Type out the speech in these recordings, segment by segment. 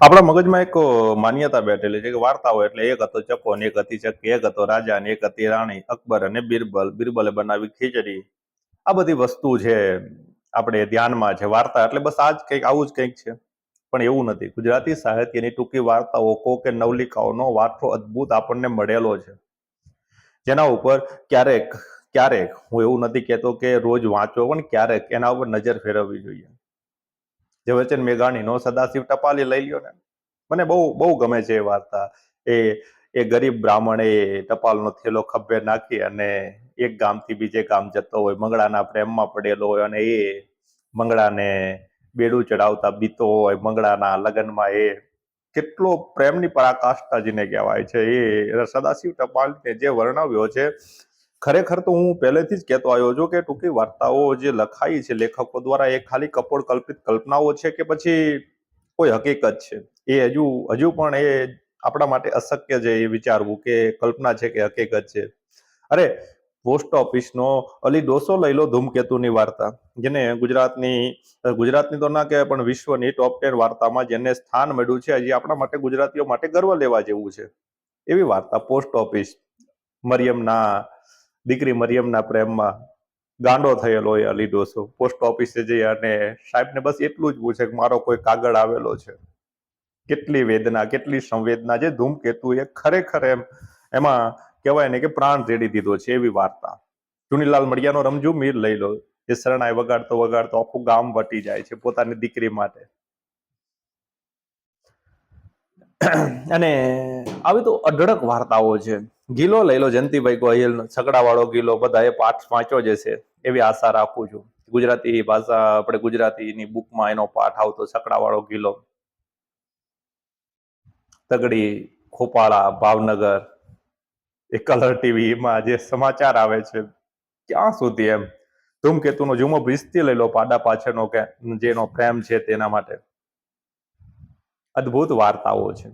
આપણા મગજમાં એક માન્યતા બેઠેલી છે કે વાર્તાઓ એટલે એક હતો ચકો ને એક હતી ચક્કી, એક હતો રાજા ને એક હતી રાણી, અકબર અને બિરબલ. બિરબલે બનાવી ખીચડી. આ બધી વસ્તુ છે આપણે ધ્યાનમાં છે વાર્તા. એટલે બસ આ જ કંઈક, આવું જ કંઈક છે. પણ એવું નથી. ગુજરાતી સાહિત્યની ટૂંકી વાર્તાઓ કો કે નવલિકાઓનો વારસો અદ્ભુત આપણને મળેલો છે. જેના ઉપર ક્યારેક ક્યારેક, હું એવું નથી કહેતો કે રોજ વાંચો, પણ ક્યારેક એના ઉપર નજર ફેરવવી જોઈએ. ઝવેરચંદ મેઘાણીનો સદાશિવ ટપાલી લઈ લ્યો ને. મને બહુ બહુ ગમે છે એ વાર્તા. એ એ ગરીબ બ્રાહ્મણે ટપાલનો થેલો ખભે નાખી અને એક ગામથી બીજે ગામ જતો હોય, મંગળાના પ્રેમમાં પડેલો હોય અને એ મંગળાને બેડું ચડાવતા બીતો હોય, મંગળાના લગ્નમાં એ કેટલો પ્રેમની પરાકાષ્ઠા જેને કહેવાય છે. એ સદાશિવ ટપાલને જે વર્ણવ્યો છે ખરેખર તો હું પહેલેથી જ કહેતો આવ્યો છું કે ટૂંકી વાર્તાઓ જે લખાઈ છે લેખકો દ્વારા એ ખાલી કપોળ કલ્પિત કલ્પનાઓ છે કે પછી કોઈ હકીકત છે? એ હજુ હજુ પણ એ આપણા માટે અશક્ય છે એ વિચારવું કે કલ્પના છે કે હકીકત છે. અરે, પોસ્ટ ઓફિસનો અલી ડોસો લઈ લો ધૂમકેતુની વાર્તા, જેને ગુજરાતની ગુજરાતની તો ના કહેવાય પણ વિશ્વની ટોપ ટેન વાર્તામાં જેને સ્થાન મળ્યું છે, હજી આપણા માટે ગુજરાતીઓ માટે ગર્વ લેવા જેવું છે. એવી વાર્તા પોસ્ટ ઓફિસ, મરિયમના દીકરી મરિયમના પ્રેમમાં ગાંડો થયેલો હોય અલી ડોસો પોસ્ટ ઓફિસે જઈ અને સાહેબને બસ એટલું જ પૂછે કે મારો કોઈ કાગળ આવેલો છે. કેટલી વેદના, કેટલી સંવેદના, જે ધૂમકેતુ એ ખરેખર એમ, એમાં કહેવાય ને કે પ્રાણ રેડી દીધો છે એવી વાર્તા. ચુનીલાલ મડિયાનો રમજુ મીર લઈ લો. એ શરણાઈ વગાડતો વગાડતો આખું ગામ વટી જાય છે પોતાની દીકરી માટે. અને આવી તો અઢળક વાર્તાઓ છે. ગીલો લઈ લો, જયંતિભાઈ ગોહિલ છકડાવાળો ગીલો એ પાઠ વાંચો જે છે એવી આશા રાખું છું. ગુજરાતી ભાષા, આપણે ગુજરાતીની બુકમાં એનો પાઠ આવતો છકડાવાળો ગીલો. તગડી, ખોપાળા, ભાવનગર, એ કલર ટીવીમાં જે સમાચાર આવે છે, ક્યાં સુધી એમ? ધૂમકેતુનો જુમો ભીસ્તી લઈ લો, પાડા પાછળનો કે, જેનો પ્રેમ છે તેના માટે. અદ્ભુત વાર્તાઓ છે.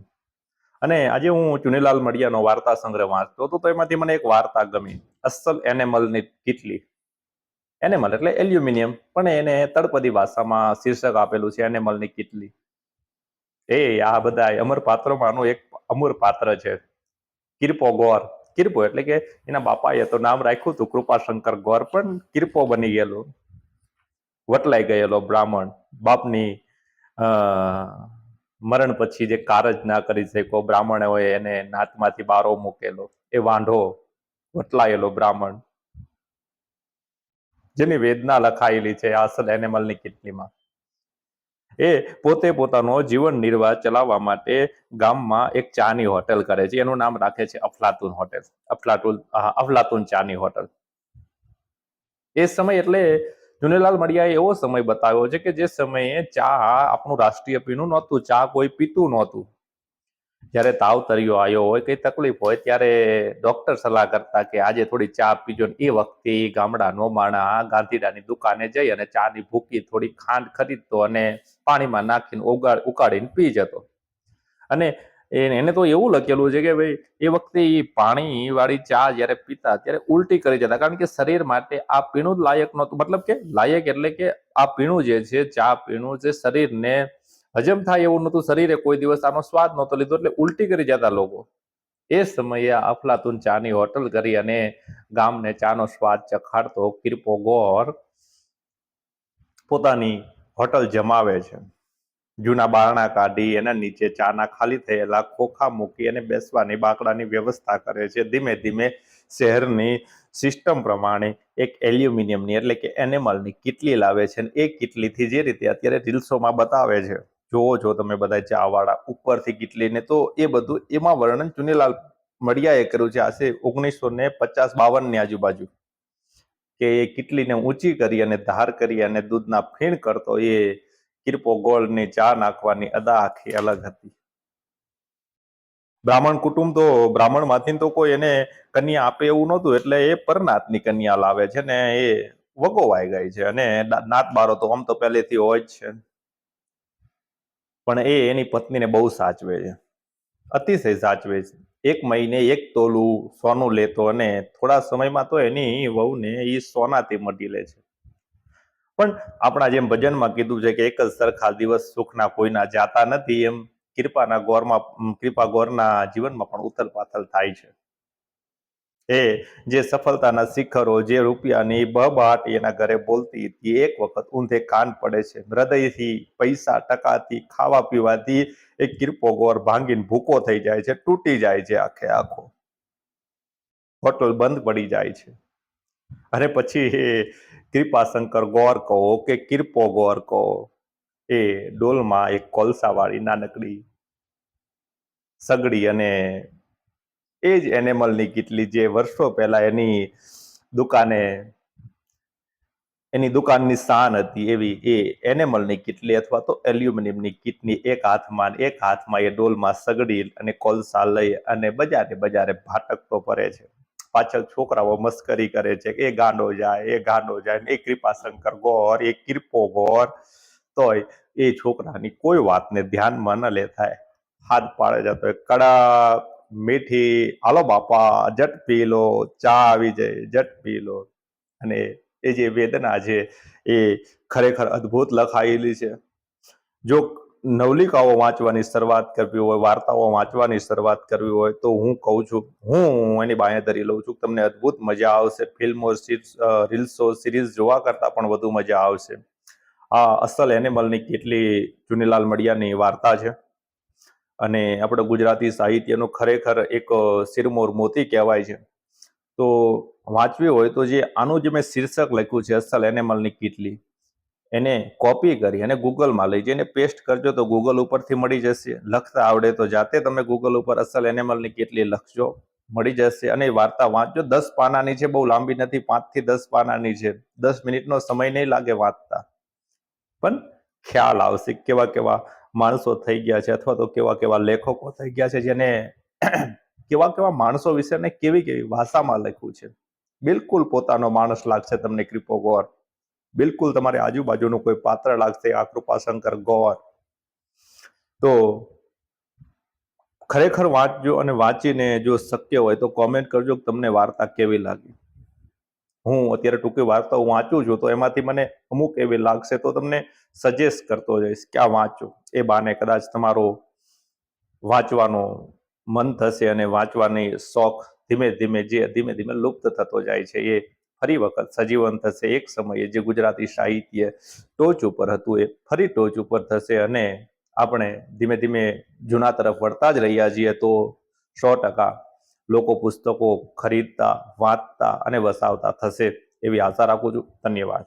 અને આજે હું ચુનીલાલ મડિયાનો વાર્તા સંગ્રહ વાંચતો હતો તો એમાંથી મને એક વાર્તા ગમી. અસલ એનેમલની કીટલી. એનેમલ એટલે એલ્યુમિનિયમ પણ એને તળપદી ભાષામાં શીર્ષક આપેલું છે એનેમલની કીટલી. એ આ બધા અમર પાત્રોમાંનું એક અમર પાત્ર છે. કિરપો ગોર. કિરપો એટલે કે એના બાપાએ તો નામ રાખ્યું હતું કૃપાશંકર ગોર પણ કિરપો બની ગયેલો. વટલાઈ ગયેલો બ્રાહ્મણ. બાપની મરણ પછી જે કારજ ના કરી શકો બ્રાહ્મણ હોય એને નાતમાંથી બારો મૂકેલો, એ વાંઢો વટલાયેલો બ્રાહ્મણ. જેની વેદના લખાયેલી છે આ અસલ એનિમલની કિટલીમાં. એ પોતે પોતાનો જીવન નિર્વાહ ચલાવવા માટે ગામમાં એક ચાની હોટેલ કરે છે. એનું નામ રાખે છે અફલાતુન હોટેલ. અફલાતુન અફલાતુન ચાની હોટેલ. એ સમય એટલે જુનેલાલ મડિયાએ એવો સમય બતાવ્યો છે કે જે સમયે ચા આપણું રાષ્ટ્રીય પીણું નહોતું, ચા કોઈ પીતું નહોતું. જ્યારે તાવ તર્યો આવ્યો હોય, કઈ તકલીફ હોય, ત્યારે ડોક્ટર સલાહ કરતા કે આજે થોડી ચા પીજો ને એ વખતે ગામડા ગામડાનો માણા ગાંધીડાની દુકાને જઈ અને ચાની ભૂકી થોડી ખાંડ ખરીદતો અને પાણીમાં નાખીને ઉગાડ ઉકાળીને પી જતો. અને એને તો એવું લખેલું છે કે ભાઈ, એ વખતે એ પાણી વાળી ચા જ્યારે પીતા ત્યારે ઉલટી કરી જતા કારણ કે શરીર માટે આ પીણું જ લાયક નહોતું. મતલબ કે લાયક એટલે કે આ પીણું જે છે, ચા પીણું જે શરીરને હજમ થાય એવું નહોતું. શરીરે કોઈ દિવસ આનો સ્વાદ નહોતો લીધો એટલે ઉલટી કરી જતા લોકો. એ સમયે અફલાતુન ચાની હોટલ કરી અને ગામને ચાનો સ્વાદ ચખાડતો કિરપો ગોર પોતાની હોટલ જમાવે છે. જૂના બારણા કાઢી એના નીચે ચાના ખાલી થયેલા ખોખા મૂકી અને બેસવાની બાકડાની વ્યવસ્થા કરે છે. ધીમે ધીમે શહેરની સિસ્ટમ પ્રમાણે એક એલ્યુમિનિયમની એટલે કે એનિમલની કિટલી લાવે છે અને એ કિટલીથી જે રીતે અત્યારે રીલ્સોમાં બતાવે છે જોવો છો તમે બધા ચાવાળા ઉપરથી કિટલીને, તો એ બધું એમાં વર્ણન ચુનીલાલ મડિયાએ કર્યું છે. આશરે ઓગણીસો ને પચાસ બાવનની આજુબાજુ. કે એ કિટલીને ઊંચી કરી અને ધાર કરી અને દૂધના ફીણ કરતો એ કિરપો ગોળની ચા નાખવાની અદા આખી અલગ હતી. બ્રાહ્મણ કુટુંબ તો બ્રાહ્મણમાંથી તો કોઈ એને કન્યા આપે એવું નહોતું, એટલે એ પરનાથની કન્યા લાવે છે ને એ વગોવાઈ ગઈ છે અને નાત બારો તો આમ તો પહેલેથી હોય જ છે. પણ એ એની પત્નીને બહુ સાચવે છે. અતિશય સાચવે છે. એક મહિને એક તોલું સોનું લેતો અને થોડા સમયમાં તો એની વહુને એ સોનાથી મટી લે છે. પણ આપણા જેમ ભજનમાં કીધું છે કે એક જ સરખા દિવસ સુખના કોઈના જાતા નથી એમ કૃપાના ગોરમાં કૃપા ગોરના જીવનમાં પણ ઉથલ પાથલ થાય છે. એ જે સફળતાના શિખરો, જે રૂપિયાની બબાટ એના ઘરે બોલતી હતી, એક વખત ઊંધે કાન પડે છે. હૃદયથી પૈસા ટકાથી ખાવા પીવાથી એ કિરપો ગોર ભાંગીને ભૂકો થઈ જાય છે, તૂટી જાય છે આખે આખો. હોટલ બંધ પડી જાય છે. અને પછી કૃપાશંકર ગોર કહો કે કિરપો ગોર કહો. એ ડોલમાં એક કોલસાવાળી નાનકડી સગડી અને એ જ એનિમલની કીટલી જે વર્ષો પહેલા એની દુકાને, એની દુકાનની શાન હતી એવી એ એનિમલની કીટલી અથવા તો એલ્યુમિનિયમની કીટની એક હાથમાં એક હાથમાં એ ડોલમાં સગડી અને કોલસા લઈ અને બજારે બજારે ભાટકતો ફરે છે. પાછળ છોકરાઓ મસ્કરી કરે છે એ ગાંડો જાય, એ ગાંડો જાય એ કૃપાશંકર ગોર, એ કિરપો ગોર. તોય એ છોકરાની કોઈ વાતને ધ્યાનમાં ન લેતા. હાથ પાડે જતો કડા મીઠી, હાલો બાપા, જટ પી લો, ચા આવી જાય, જટ પી લો. અને એ જે વેદના છે એ ખરેખર અદ્ભુત લખાયેલી છે. જો નવલિકાઓ વાંચવાની શરૂઆત કરવી હોય, વાર્તાઓ વાંચવાની શરૂઆત કરવી હોય, તો હું કહું છું, હું એની બાંયધરી લઉં છું તમને અદ્ભુત મજા આવશે. ફિલ્મો રીલ્સો, સિરીઝ જોવા કરતાં પણ વધુ મજા આવશે. આ અસલ એનિમલની કેટલી ચુનીલાલ મડિયાની વાર્તા છે. અને આપણે ગુજરાતી સાહિત્યનું ખરેખર એક શિરમોર મોતી કહેવાય છે. તો વાંચવી હોય તો જે આનું જે મેં શીર્ષક લખ્યું છે, અસલ એનિમલની કીટલી. એને કોપી કરી અને ગૂગલમાં લઈ જઈને પેસ્ટ કરજો તો ગૂગલ ઉપરથી મળી જશે. લખતા આવડે તો જાતે તમે ગૂગલ ઉપર અસલ એનિમલની કેટલી લખજો મળી જશે. અને એ વાર્તા વાંચજો. દસ પાનાની છે, બહુ લાંબી નથી, પાંચથી દસ પાનાની છે. દસ મિનિટનો સમય નહીં લાગે વાંચતા. પણ ખ્યાલ આવશે કેવા કેવા માણસો થઈ ગયા છે અથવા તો કેવા કેવા લેખકો થઈ ગયા છે જેને કેવા કેવા માણસો વિશે ને કેવી કેવી ભાષામાં લખ્યું છે. બિલકુલ પોતાનો માણસ લાગશે તમને ક્રિપો ગોર. બિલકુલ તમારી આજુબાજુનું કોઈ પાત્ર લાગશે, આ કૃપાશંકર ગોર તો ખરેખર વાંચજો અને વાંચીને જો શક્ય હોય તો કોમેન્ટ કરજો કે તમને વાર્તા કેવી લાગી. હું અત્યારે ટૂંકી વાર્તાઓ વાંચું છું તો એમાંથી મને અમુક એવી લાગશે તો તમને સજેસ્ટ કરતો જઈશ ક્યાં વાંચો. એ બાને કદાચ તમારો વાંચવાનો મન થશે અને વાંચવાની શોખ ધીમે ધીમે જે ધીમે ધીમે લુપ્ત થતો જાય છે એ ફરી વખત સજીવન થશે. એક સમયે જે ગુજરાતી સાહિત્ય ટોચ ઉપર હતું એ ફરી ટોચ ઉપર થશે અને આપણે ધીમે ધીમે જૂના તરફ વળતા જ રહ્યા છીએ તો સો ટકા લોકો પુસ્તકો ખરીદતા, વાંચતા અને વસાવતા થશે એવી આશા રાખું છું. ધન્યવાદ.